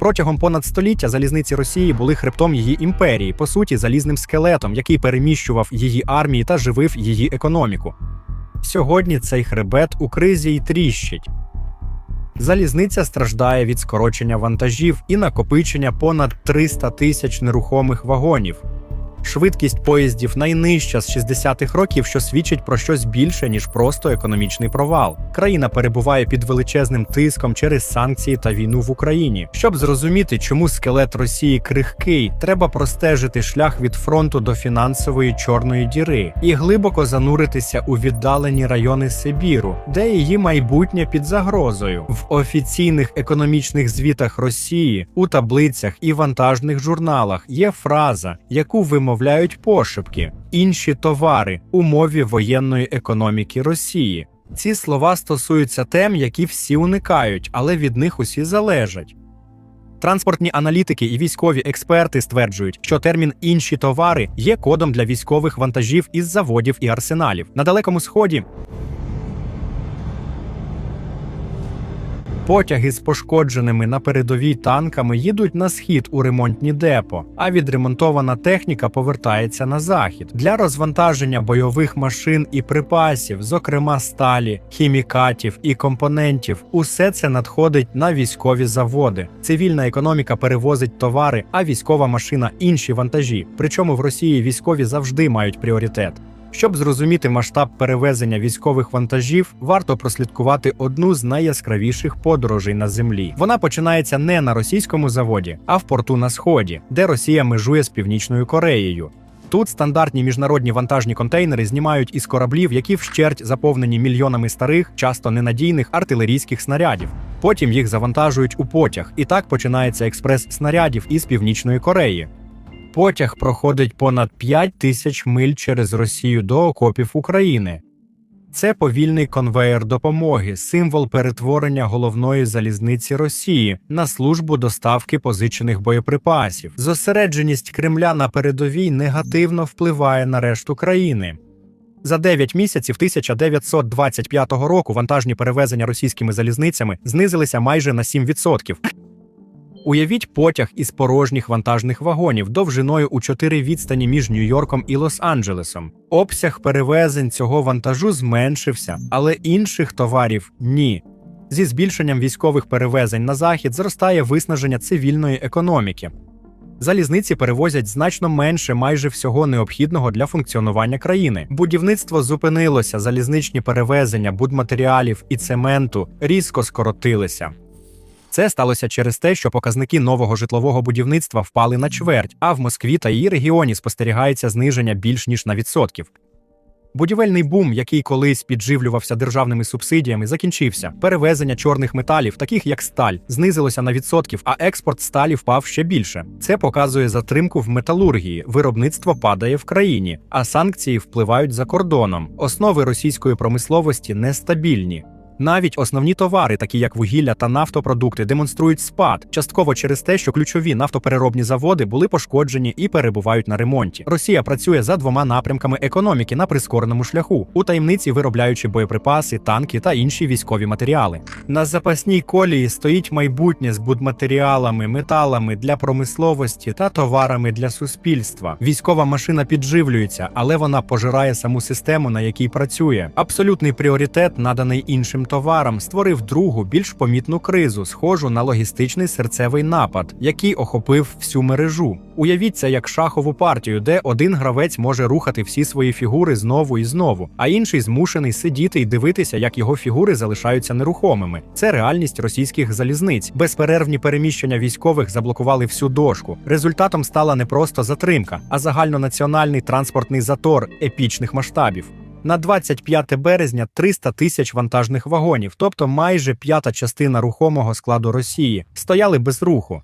Протягом понад століття залізниці Росії були хребтом її імперії, по суті, залізним скелетом, який переміщував її армії та живив її економіку. Сьогодні цей хребет у кризі й тріщить. Залізниця страждає від скорочення вантажів і накопичення понад 300 тисяч нерухомих вагонів. Швидкість поїздів найнижча з 60-х років, що свідчить про щось більше, ніж просто економічний провал. Країна перебуває під величезним тиском через санкції та війну в Україні. Щоб зрозуміти, чому скелет Росії крихкий, треба простежити шлях від фронту до фінансової чорної діри і глибоко зануритися у віддалені райони Сибіру, де її майбутнє під загрозою. В офіційних економічних звітах Росії, у таблицях і вантажних журналах є фраза, яку вимовляють пошепки інші товари у мові воєнної економіки Росії. Ці слова стосуються тем, які всі уникають, але від них усі залежать. Транспортні аналітики і військові експерти стверджують, що термін інші товари є кодом для військових вантажів із заводів і арсеналів. На далекому сході Потяги з пошкодженими на передовій танками їдуть на схід у ремонтні депо, а відремонтована техніка повертається на захід для розвантаження бойових машин і припасів, зокрема сталі, хімікатів і компонентів. Усе це надходить на військові заводи. Цивільна економіка перевозить товари, а військова машина інші вантажі. Причому в Росії військові завжди мають пріоритет. Щоб зрозуміти масштаб перевезення військових вантажів, варто прослідкувати одну з найяскравіших подорожей на землі. Вона починається не на російському заводі, а в порту на сході, де Росія межує з Північною Кореєю. Тут стандартні міжнародні вантажні контейнери знімають із кораблів, які вщерть заповнені мільйонами старих, часто ненадійних артилерійських снарядів. Потім їх завантажують у потяг, і так починається експрес снарядів із Північної Кореї. Потяг проходить понад 5 тисяч миль через Росію до окопів України. Це повільний конвеєр допомоги, символ перетворення головної залізниці Росії на службу доставки позичених боєприпасів. Зосередженість Кремля на передовій негативно впливає на решту країни. За 9 місяців 1925 року вантажні перевезення російськими залізницями знизилися майже на 7%. Уявіть потяг із порожніх вантажних вагонів довжиною у 4 відстані між Нью-Йорком і Лос-Анджелесом. Обсяг перевезень цього вантажу зменшився, але інших товарів ні. Зі збільшенням військових перевезень на захід зростає виснаження цивільної економіки. Залізниці перевозять значно менше майже всього необхідного для функціонування країни. Будівництво зупинилося, залізничні перевезення будматеріалів і цементу різко скоротилися. Це сталося через те, що показники нового житлового будівництва впали на чверть, а в Москві та її регіоні спостерігається зниження більш ніж на відсотків. Будівельний бум, який колись підживлювався державними субсидіями, закінчився. Перевезення чорних металів, таких як сталь, знизилося на відсотків, а експорт сталі впав ще більше. Це показує затримку в металургії. Виробництво падає в країні, а санкції впливають за кордоном. Основи російської промисловості нестабільні. Навіть основні товари, такі як вугілля та нафтопродукти, демонструють спад, частково через те, що ключові нафтопереробні заводи були пошкоджені і перебувають на ремонті. Росія працює за двома напрямками економіки на прискореному шляху, у таємниці виробляючи боєприпаси, танки та інші військові матеріали. На запасній колії стоїть майбутнє з будматеріалами, металами для промисловості та товарами для суспільства. Військова машина підживлюється, але вона пожирає саму систему, на якій працює. Абсолютний пріоритет наданий іншим товарам створив другу, більш помітну кризу, схожу на логістичний серцевий напад, який охопив всю мережу. Уявіть це як шахову партію, де один гравець може рухати всі свої фігури знову і знову, а інший змушений сидіти і дивитися, як його фігури залишаються нерухомими. Це реальність російських залізниць. Безперервні переміщення військових заблокували всю дошку. Результатом стала не просто затримка, а загальнонаціональний транспортний затор епічних масштабів. На 25 березня 300 тисяч вантажних вагонів, тобто майже п'ята частина рухомого складу Росії, стояли без руху.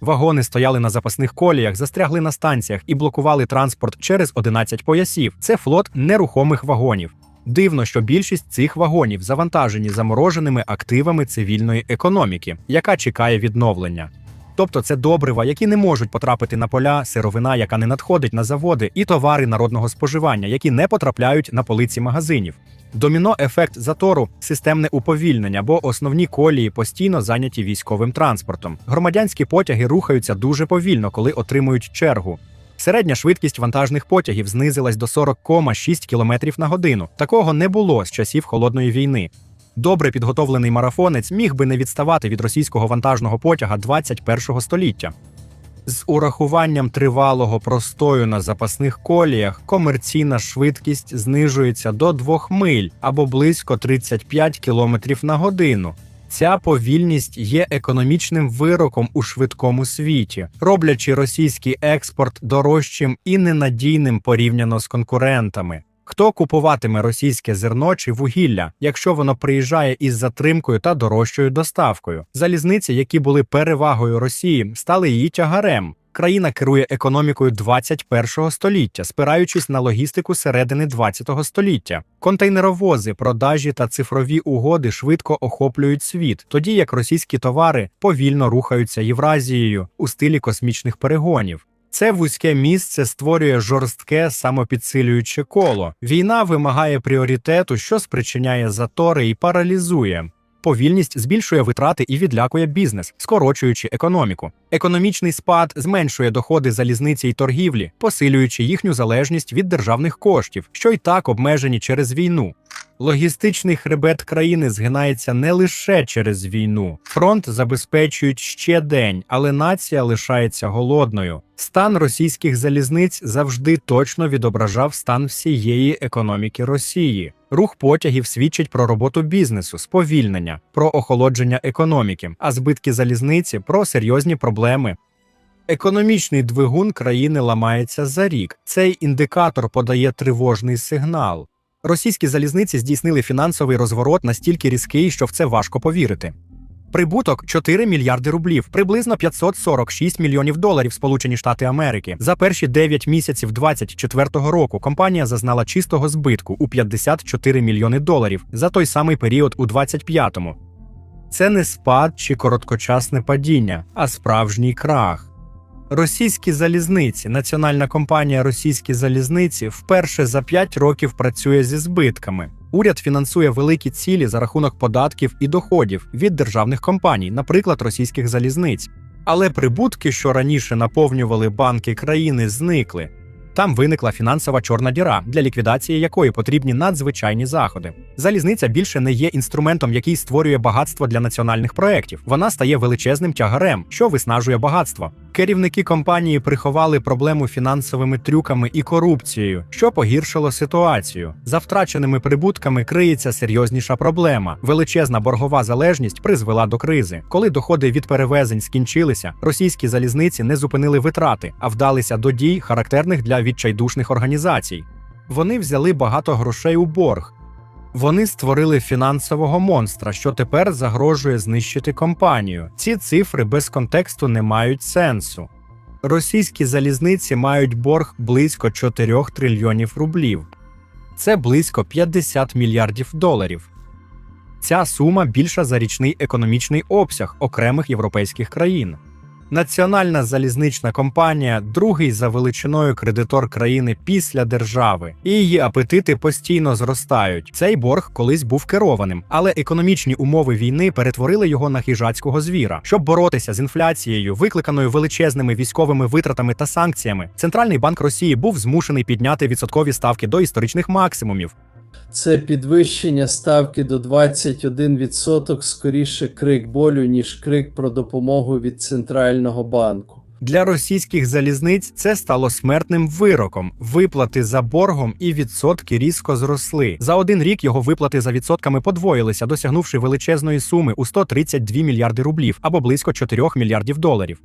Вагони стояли на запасних коліях, застрягли на станціях і блокували транспорт через 11 поясів. Це флот нерухомих вагонів. Дивно, що більшість цих вагонів завантажені замороженими активами цивільної економіки, яка чекає відновлення. Тобто це добрива, які не можуть потрапити на поля, сировина, яка не надходить на заводи, і товари народного споживання, які не потрапляють на полиці магазинів. Доміно ефект затору системне уповільнення, бо основні колії постійно зайняті військовим транспортом. Громадянські потяги рухаються дуже повільно, коли отримують чергу. Середня швидкість вантажних потягів знизилась до 40,6 км на годину. Такого не було з часів холодної війни. Добре підготовлений марафонець міг би не відставати від російського вантажного потяга 21 століття. З урахуванням тривалого простою на запасних коліях комерційна швидкість знижується до 2 миль або близько 35 км на годину. Ця повільність є економічним вироком у швидкому світі, роблячи російський експорт дорожчим і ненадійним порівняно з конкурентами. Хто купуватиме російське зерно чи вугілля, якщо воно приїжджає із затримкою та дорожчою доставкою? Залізниці, які були перевагою Росії, стали її тягарем. Країна керує економікою 21 століття, спираючись на логістику середини 20 століття. Контейнеровози, продажі та цифрові угоди швидко охоплюють світ, тоді як російські товари повільно рухаються Євразією у стилі космічних перегонів. Це вузьке місце створює жорстке самопідсилююче коло. Війна вимагає пріоритету, що спричиняє затори і паралізує. Повільність збільшує витрати і відлякує бізнес, скорочуючи економіку. Економічний спад зменшує доходи залізниці й торгівлі, посилюючи їхню залежність від державних коштів, що й так обмежені через війну. Логістичний хребет країни згинається не лише через війну. Фронт забезпечують ще день, але нація лишається голодною. Стан російських залізниць завжди точно відображав стан всієї економіки Росії. Рух потягів свідчить про роботу бізнесу, сповільнення, про охолодження економіки, а збитки залізниці про серйозні проблеми. Економічний двигун країни ламається за рік. Цей індикатор подає тривожний сигнал. Російські залізниці здійснили фінансовий розворот настільки різкий, що в це важко повірити. Прибуток 4 мільярди рублів, приблизно 546 мільйонів доларів Сполучені Штати Америки. За перші 9 місяців 2024 року компанія зазнала чистого збитку у 54 мільйони доларів за той самий період у 2025-му. Це не спад чи короткочасне падіння, а справжній крах. Російські залізниці, національна компанія Російські залізниці вперше за 5 років працює зі збитками. Уряд фінансує великі цілі за рахунок податків і доходів від державних компаній, наприклад, російських залізниць. Але прибутки, що раніше наповнювали банки країни, зникли. Там виникла фінансова чорна діра, для ліквідації якої потрібні надзвичайні заходи. Залізниця більше не є інструментом, який створює багатство для національних проєктів. Вона стає величезним тягарем, що виснажує багатство. Керівники компанії приховали проблему фінансовими трюками і корупцією, що погіршило ситуацію. За втраченими прибутками криється серйозніша проблема. Величезна боргова залежність призвела до кризи. Коли доходи від перевезень скінчилися, російські залізниці не зупинили витрати, а вдалися до дій, характерних для відчайдушних організацій. Вони взяли багато грошей у борг. Вони створили фінансового монстра, що тепер загрожує знищити компанію. Ці цифри без контексту не мають сенсу. Російські залізниці мають борг близько 4 трильйонів рублів. Це близько 50 мільярдів доларів. Ця сума більша за річний економічний обсяг окремих європейських країн. Національна залізнична компанія другий за величиною кредитор країни після держави, і її апетити постійно зростають. Цей борг колись був керованим, але економічні умови війни перетворили його на хижацького звіра. Щоб боротися з інфляцією, викликаною величезними військовими витратами та санкціями, центральний банк Росії був змушений підняти відсоткові ставки до історичних максимумів. Це підвищення ставки до 21% скоріше крик болю, ніж крик про допомогу від центрального банку. Для російських залізниць це стало смертним вироком. Виплати за боргом і відсотки різко зросли. За один рік його виплати за відсотками подвоїлися, досягнувши величезної суми у 132 мільярди рублів або близько 4 мільярдів доларів.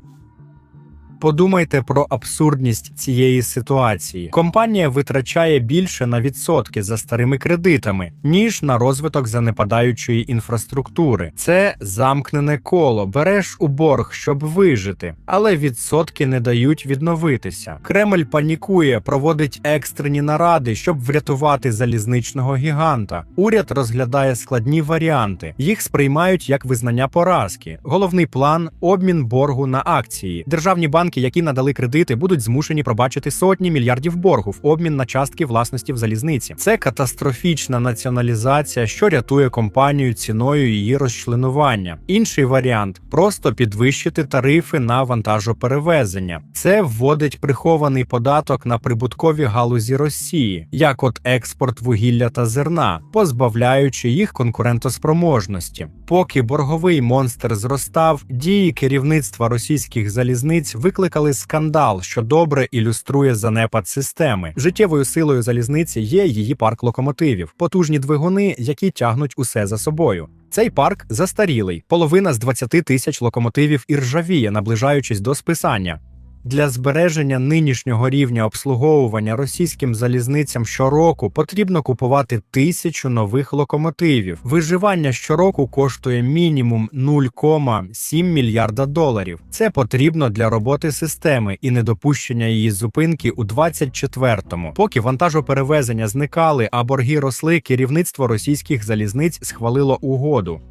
Подумайте про абсурдність цієї ситуації. Компанія витрачає більше на відсотки за старими кредитами, ніж на розвиток занепадаючої інфраструктури. Це замкнене коло. Береш у борг, щоб вижити, але відсотки не дають відновитися. Кремль панікує, проводить екстрені наради, щоб врятувати залізничного гіганта. Уряд розглядає складні варіанти. Їх сприймають як визнання поразки. Головний план обмін боргу на акції. Державні банки, які надали кредити, будуть змушені пробачити сотні мільярдів боргу в обмін на частки власності в залізниці. Це катастрофічна націоналізація, що рятує компанію ціною її розчленування. Інший варіант просто підвищити тарифи на вантажоперевезення. Це вводить прихований податок на прибуткові галузі Росії, як от експорт вугілля та зерна, позбавляючи їх конкурентоспроможності. Поки борговий монстр зростав, дії керівництва російських залізниць викликали скандал, що добре ілюструє занепад системи. Життєвою силою залізниці є її парк локомотивів, потужні двигуни, які тягнуть усе за собою. Цей парк застарілий, половина з 20 тисяч локомотивів і ржавіє, наближаючись до списання. Для збереження нинішнього рівня обслуговування російським залізницям щороку потрібно купувати тисячу нових локомотивів. Виживання щороку коштує мінімум 0,7 мільярда доларів. Це потрібно для роботи системи і недопущення її зупинки у 24-му. Поки вантажоперевезення зникали, а борги росли, керівництво російських залізниць схвалило угоду.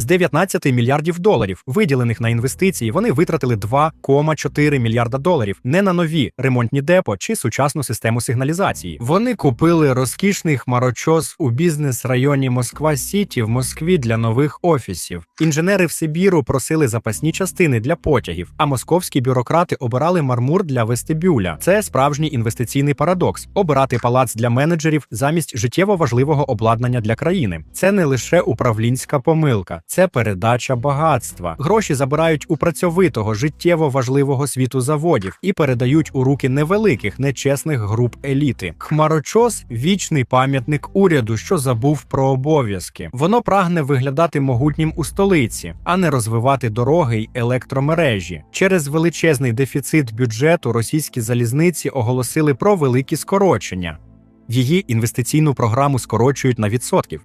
З 19 мільярдів доларів, виділених на інвестиції, вони витратили 2,4 мільярда доларів не на нові ремонтні депо чи сучасну систему сигналізації. Вони купили розкішний хмарочос у бізнес-районі Москва Сіті в Москві для нових офісів. Інженери в Сибіру просили запасні частини для потягів, а московські бюрократи обирали мармур для вестибюля. Це справжній інвестиційний парадокс: обирати палац для менеджерів замість життєво важливого обладнання для країни. Це не лише управлінська помилка це передача багатства. Гроші забирають у працьовитого життєво важливого світу заводів і передають у руки невеликих нечесних груп еліти. Хмарочос вічний пам'ятник уряду, що забув про обов'язки. Воно прагне виглядати могутнім у столиці, а не розвивати дороги й електромережі. Через величезний дефіцит бюджету російські залізниці оголосили про великі скорочення. Її інвестиційну програму скорочують на відсотків.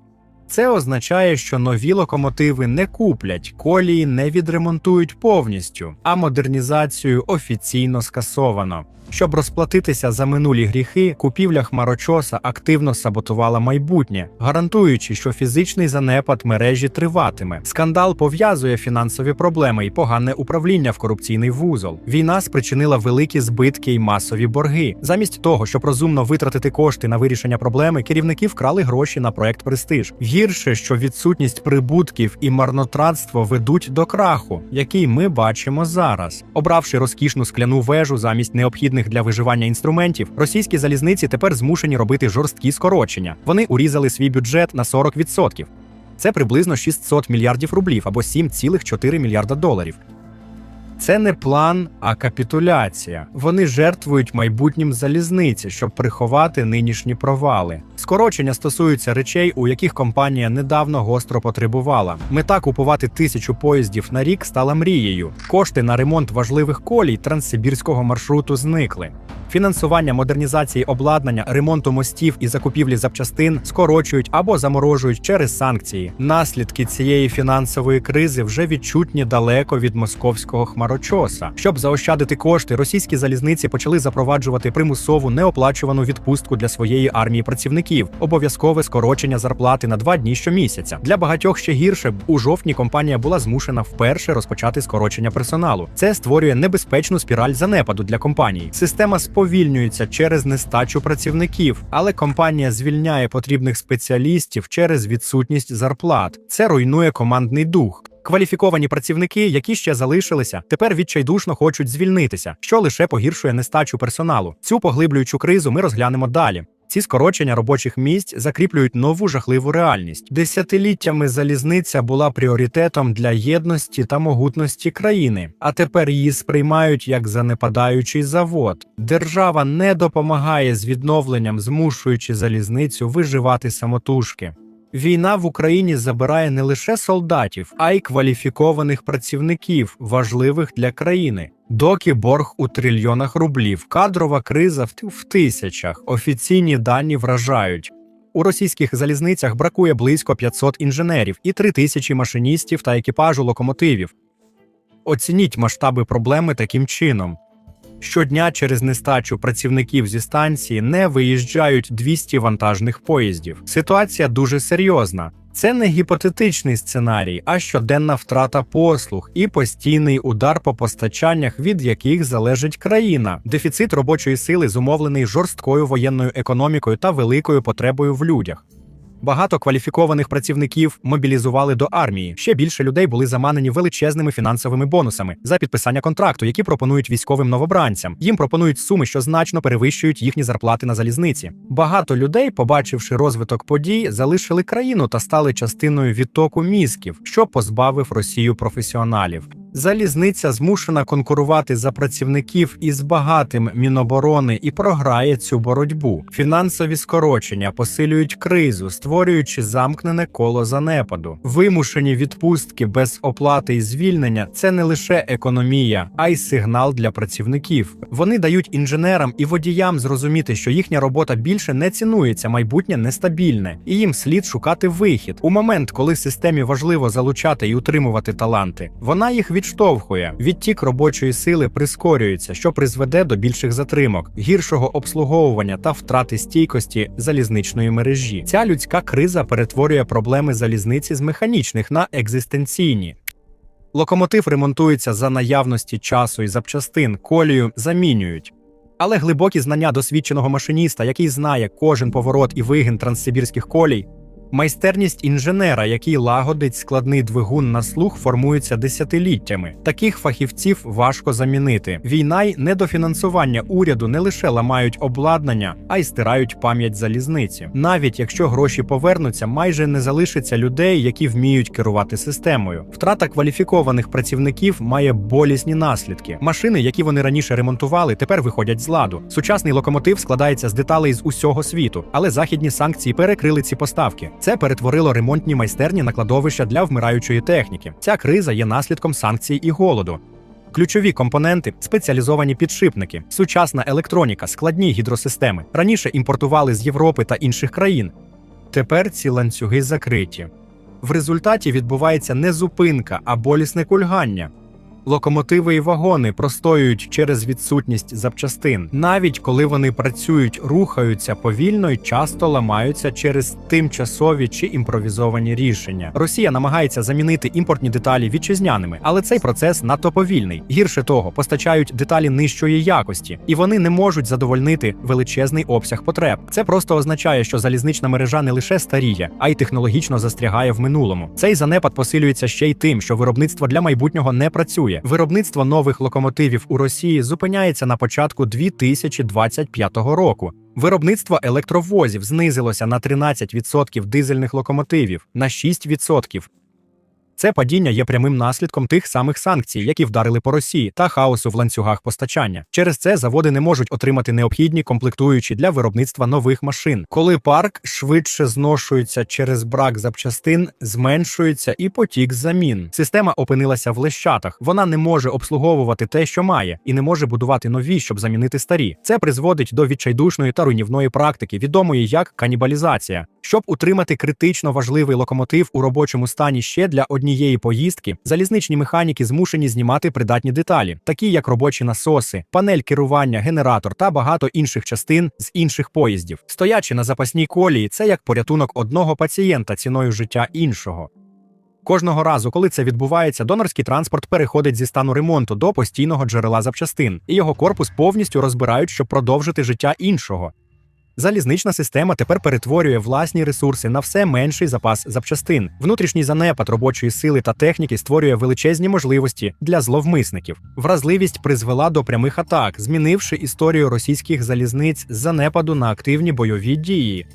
Це означає, що нові локомотиви не куплять, колії не відремонтують повністю, а модернізацію офіційно скасовано. Щоб розплатитися за минулі гріхи, купівля хмарочоса активно саботувала майбутнє, гарантуючи, що фізичний занепад мережі триватиме. Скандал пов'язує фінансові проблеми і погане управління в корупційний вузол. Війна спричинила великі збитки і масові борги. Замість того, щоб розумно витратити кошти на вирішення проблеми, керівники вкрали гроші на проект Престиж. Гірше, що відсутність прибутків і марнотратство ведуть до краху, який ми бачимо зараз. Обравши розкішну скляну вежу замість необхідних для виживання інструментів, російські залізниці тепер змушені робити жорсткі скорочення. Вони урізали свій бюджет на 40%. Це приблизно 600 мільярдів рублів або 7,4 мільярда доларів. Це не план, а капітуляція. Вони жертвують майбутнім залізниці, щоб приховати нинішні провали. Скорочення стосуються речей, у яких компанія недавно гостро потребувала. Мета купувати тисячу поїздів на рік стала мрією. Кошти на ремонт важливих колій транссибірського маршруту зникли. Фінансування модернізації обладнання, ремонту мостів і закупівлі запчастин скорочують або заморожують через санкції. Наслідки цієї фінансової кризи вже відчутні далеко від московського хмарочоса. Щоб заощадити кошти, російські залізниці почали запроваджувати примусову неоплачувану відпустку для своєї армії працівників, обов'язкове скорочення зарплати на два дні щомісяця. Для багатьох ще гірше у жовтні компанія була змушена вперше розпочати скорочення персоналу. Це створює небезпечну спіраль занепаду для компанії. Система сповільнюється через нестачу працівників, але компанія звільняє потрібних спеціалістів через відсутність зарплат. Це руйнує командний дух. Кваліфіковані працівники, які ще залишилися, тепер відчайдушно хочуть звільнитися, що лише погіршує нестачу персоналу. Цю поглиблюючу кризу ми розглянемо далі. Ці скорочення робочих місць закріплюють нову жахливу реальність. Десятиліттями залізниця була пріоритетом для єдності та могутності країни, а тепер її сприймають як занепадаючий завод. Держава не допомагає з відновленням, змушуючи залізницю виживати самотужки. Війна в Україні забирає не лише солдатів, а й кваліфікованих працівників, важливих для країни. Доки борг у трильйонах рублів, кадрова криза в, тисячах. Офіційні дані вражають. У російських залізницях бракує близько 500 інженерів і 3 тисячі машиністів та екіпажу локомотивів. Оцініть масштаби проблеми таким чином. Щодня через нестачу працівників зі станції не виїжджають 200 вантажних поїздів. Ситуація дуже серйозна. Це не гіпотетичний сценарій, а щоденна втрата послуг і постійний удар по постачаннях, від яких залежить країна. Дефіцит робочої сили зумовлений жорсткою воєнною економікою та великою потребою в людях. Багато кваліфікованих працівників мобілізували до армії. Ще більше людей були заманені величезними фінансовими бонусами за підписання контракту, які пропонують військовим новобранцям. Їм пропонують суми, що значно перевищують їхні зарплати на залізниці. Багато людей, побачивши розвиток подій, залишили країну та стали частиною відтоку мізків, що позбавив Росію професіоналів. Залізниця змушена конкурувати за працівників із багатим міноборони і програє цю боротьбу. Фінансові скорочення посилюють кризу, створюючи замкнене коло занепаду. Вимушені відпустки без оплати і звільнення це не лише економія, а й сигнал для працівників. Вони дають інженерам і водіям зрозуміти, що їхня робота більше не цінується, майбутнє нестабільне, і їм слід шукати вихід. У момент, коли системі важливо залучати і утримувати таланти, вона їх відштовхує. Відтік робочої сили прискорюється, що призведе до більших затримок, гіршого обслуговування та втрати стійкості залізничної мережі. Ця людська криза перетворює проблеми залізниці з механічних на екзистенційні. Локомотив ремонтується за наявності часу і запчастин, колію замінюють. Але глибокі знання досвідченого машиніста, який знає кожен поворот і вигін транссибірських колій, майстерність інженера, який лагодить складний двигун на слух, формується десятиліттями. Таких фахівців важко замінити. Війна й недофінансування уряду не лише ламають обладнання, а й стирають пам'ять залізниці. Навіть якщо гроші повернуться, майже не залишиться людей, які вміють керувати системою. Втрата кваліфікованих працівників має болісні наслідки. Машини, які вони раніше ремонтували, тепер виходять з ладу. Сучасний локомотив складається з деталей з усього світу, але західні санкції перекрили ці поставки. Це перетворило ремонтні майстерні на кладовища для вмираючої техніки. Ця криза є наслідком санкцій і голоду. Ключові компоненти, спеціалізовані підшипники, сучасна електроніка, складні гідросистеми. Раніше імпортували з Європи та інших країн. Тепер ці ланцюги закриті. В результаті відбувається не зупинка, а болісне кульгання. Локомотиви і вагони простоюють через відсутність запчастин. Навіть коли вони працюють, рухаються повільно і часто ламаються через тимчасові чи імпровізовані рішення. Росія намагається замінити імпортні деталі вітчизняними, але цей процес надто повільний. Гірше того, постачають деталі нижчої якості, і вони не можуть задовольнити величезний обсяг потреб. Це просто означає, що залізнична мережа не лише старіє, а й технологічно застрягає в минулому. Цей занепад посилюється ще й тим, що виробництво для майбутнього не працює. Виробництво нових локомотивів у Росії зупиняється на початку 2025 року. Виробництво електровозів знизилося на 13% дизельних локомотивів на 6%. Це падіння є прямим наслідком тих самих санкцій, які вдарили по Росії, та хаосу в ланцюгах постачання. Через це заводи не можуть отримати необхідні комплектуючі для виробництва нових машин. Коли парк швидше зношується через брак запчастин, зменшується і потік замін. Система опинилася в лещатах. Вона не може обслуговувати те, що має, і не може будувати нові, щоб замінити старі. Це призводить до відчайдушної та руйнівної практики, відомої як канібалізація. Щоб утримати критично важливий локомотив у робочому стані ще для однієї поїздки, залізничні механіки змушені знімати придатні деталі, такі як робочі насоси, панель керування, генератор та багато інших частин з інших поїздів. Стоячи на запасній колії, це як порятунок одного пацієнта ціною життя іншого. Кожного разу, коли це відбувається, донорський транспорт переходить зі стану ремонту до постійного джерела запчастин, і його корпус повністю розбирають, щоб продовжити життя іншого. Залізнична система тепер перетворює власні ресурси на все менший запас запчастин. Внутрішній занепад робочої сили та техніки створює величезні можливості для зловмисників. Вразливість призвела до прямих атак, змінивши історію російських залізниць з занепаду на активні бойові дії.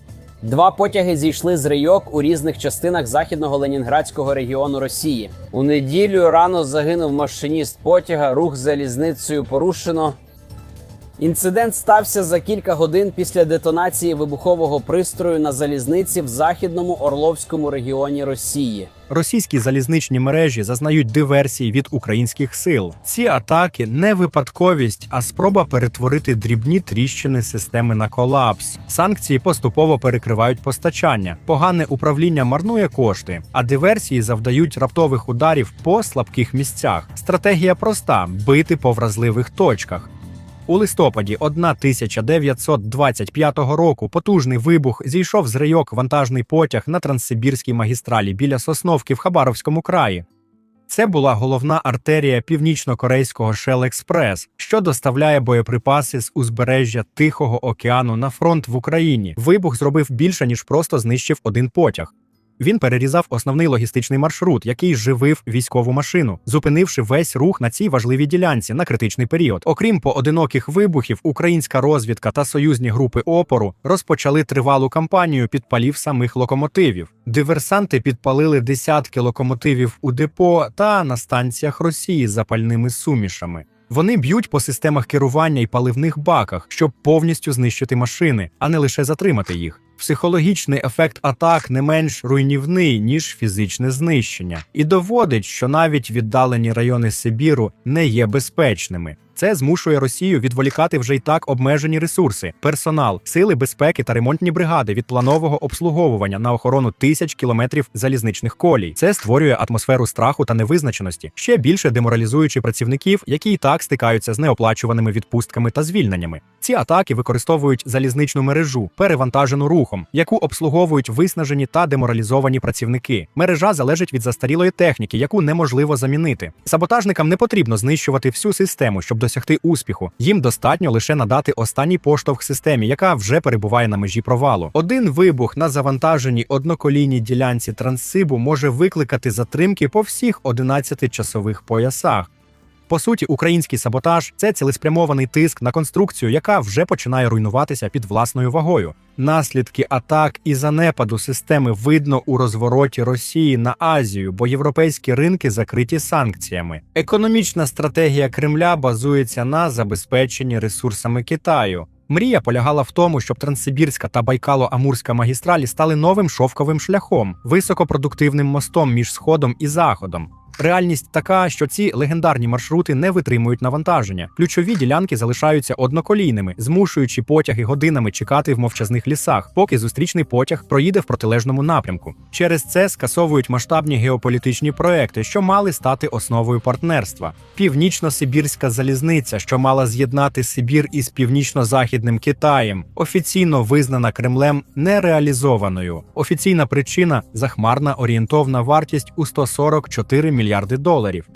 Два потяги зійшли з рейок у різних частинах західного ленінградського регіону Росії. У неділю рано загинув машиніст потяга. Рух залізницею порушено. Інцидент стався за кілька годин після детонації вибухового пристрою на залізниці в західному Орловському регіоні Росії. Російські залізничні мережі зазнають диверсій від українських сил. Ці атаки не випадковість, а спроба перетворити дрібні тріщини системи на колапс. Санкції поступово перекривають постачання. Погане управління марнує кошти, а диверсії завдають раптових ударів по слабких місцях. Стратегія проста: бити по вразливих точках. У листопаді 1925 року потужний вибух зійшов з рейок вантажний потяг на Транссибірській магістралі біля Сосновки в Хабаровському краї. Це була головна артерія північно-корейського Shell Express, що доставляє боєприпаси з узбережжя Тихого океану на фронт в Україні. Вибух зробив більше ніж просто знищив один потяг. Він перерізав основний логістичний маршрут, який живив військову машину, зупинивши весь рух на цій важливій ділянці на критичний період. Окрім поодиноких вибухів, українська розвідка та союзні групи опору розпочали тривалу кампанію підпалів самих локомотивів. Диверсанти підпалили десятки локомотивів у депо та на станціях Росії з запальними сумішами. Вони б'ють по системах керування і паливних баках, щоб повністю знищити машини, а не лише затримати їх. Психологічний ефект атак не менш руйнівний ніж фізичне знищення, і доводить, що навіть віддалені райони Сибіру не є безпечними. Це змушує Росію відволікати вже й так обмежені ресурси, персонал, сили безпеки та ремонтні бригади від планового обслуговування на охорону тисяч кілометрів залізничних колій. Це створює атмосферу страху та невизначеності, ще більше деморалізуючи працівників, які і так стикаються з неоплачуваними відпустками та звільненнями. Ці атаки використовують залізничну мережу, перевантажену рухом, яку обслуговують виснажені та деморалізовані працівники. Мережа залежить від застарілої техніки, яку неможливо замінити. Саботажникам не потрібно знищувати всю систему, щоб досягти успіху. Їм достатньо лише надати останній поштовх системі, яка вже перебуває на межі провалу. Один вибух на завантаженій одноколійній ділянці транссибу може викликати затримки по всіх 11 часових поясах. По суті, український саботаж це цілеспрямований тиск на конструкцію, яка вже починає руйнуватися під власною вагою. Наслідки атак і занепаду системи видно у розвороті Росії на Азію, бо європейські ринки закриті санкціями. Економічна стратегія Кремля базується на забезпеченні ресурсами Китаю. Мрія полягала в тому, щоб Транссибірська та Байкало-Амурська магістралі стали новим шовковим шляхом, високопродуктивним мостом між сходом і заходом. Реальність така, що ці легендарні маршрути не витримують навантаження. Ключові ділянки залишаються одноколійними, змушуючи потяги годинами чекати в мовчазних лісах, поки зустрічний потяг проїде в протилежному напрямку. Через це скасовують масштабні геополітичні проекти, що мали стати основою партнерства. Північно-сибірська залізниця, що мала з'єднати Сибір із північно-західним Китаєм, офіційно визнана Кремлем нереалізованою. Офіційна причина захмарна орієнтовна вартість у 144 мільярди доларів.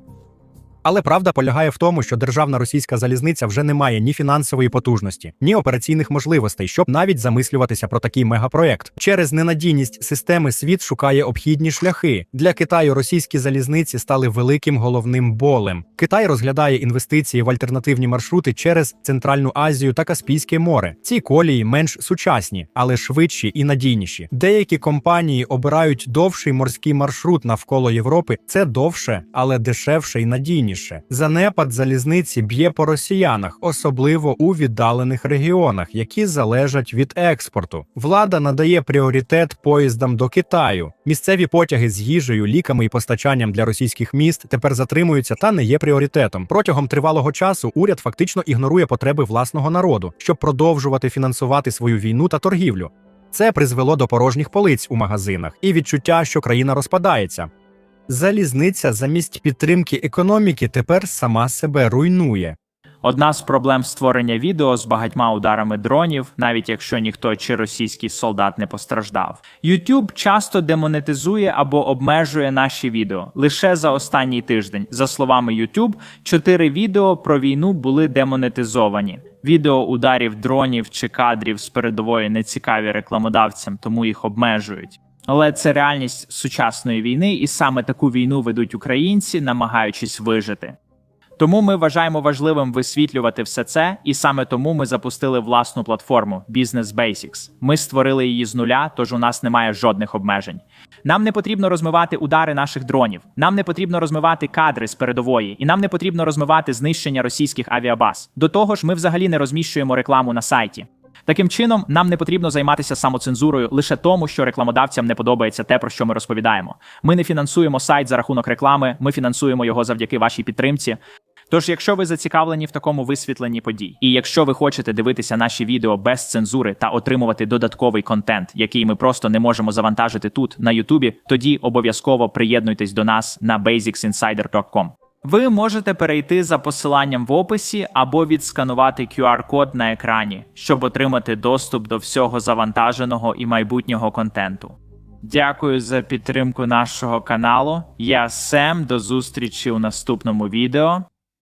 Але правда полягає в тому, що державна російська залізниця вже не має ні фінансової потужності, ні операційних можливостей, щоб навіть замислюватися про такий мегапроект. Через ненадійність системи світ шукає обхідні шляхи. Для Китаю російські залізниці стали великим головним болем. Китай розглядає інвестиції в альтернативні маршрути через Центральну Азію та Каспійське море. Ці колії менш сучасні, але швидші і надійніші. Деякі компанії обирають довший морський маршрут навколо Європи. Це довше, але дешевше і надійніше. Занепад залізниці б'є по росіянах, особливо у віддалених регіонах, які залежать від експорту. Влада надає пріоритет поїздам до Китаю. Місцеві потяги з їжею, ліками і постачанням для російських міст тепер затримуються та не є пріоритетом. Протягом тривалого часу уряд фактично ігнорує потреби власного народу, щоб продовжувати фінансувати свою війну та торгівлю. Це призвело до порожніх полиць у магазинах і відчуття, що країна розпадається. Залізниця замість підтримки економіки тепер сама себе руйнує. Одна з проблем створення відео з багатьма ударами дронів, навіть якщо ніхто чи російський солдат не постраждав. YouTube часто демонетизує або обмежує наші відео. Лише за останній тиждень, за словами YouTube, чотири відео про війну були демонетизовані. Відео ударів дронів чи кадрів з передової не цікаві рекламодавцям, тому їх обмежують. Але це реальність сучасної війни, і саме таку війну ведуть українці, намагаючись вижити. Тому ми вважаємо важливим висвітлювати все це, і саме тому ми запустили власну платформу Business Basics. Ми створили її з нуля, тож у нас немає жодних обмежень. Нам не потрібно розмивати удари наших дронів. Нам не потрібно розмивати кадри з передової, і нам не потрібно розмивати знищення російських авіабаз. До того ж, ми взагалі не розміщуємо рекламу на сайті. Таким чином, нам не потрібно займатися самоцензурою лише тому, що рекламодавцям не подобається те, про що ми розповідаємо. Ми не фінансуємо сайт за рахунок реклами, ми фінансуємо його завдяки вашій підтримці. Тож, якщо ви зацікавлені в такому висвітленні подій, і якщо ви хочете дивитися наші відео без цензури та отримувати додатковий контент, який ми просто не можемо завантажити тут на Ютубі, тоді обов'язково приєднуйтесь до нас на basicsinsider.com. Ви можете перейти за посиланням в описі або відсканувати QR-код на екрані, щоб отримати доступ до всього завантаженого і майбутнього контенту. Дякую за підтримку нашого каналу. Я Сем. До зустрічі у наступному відео.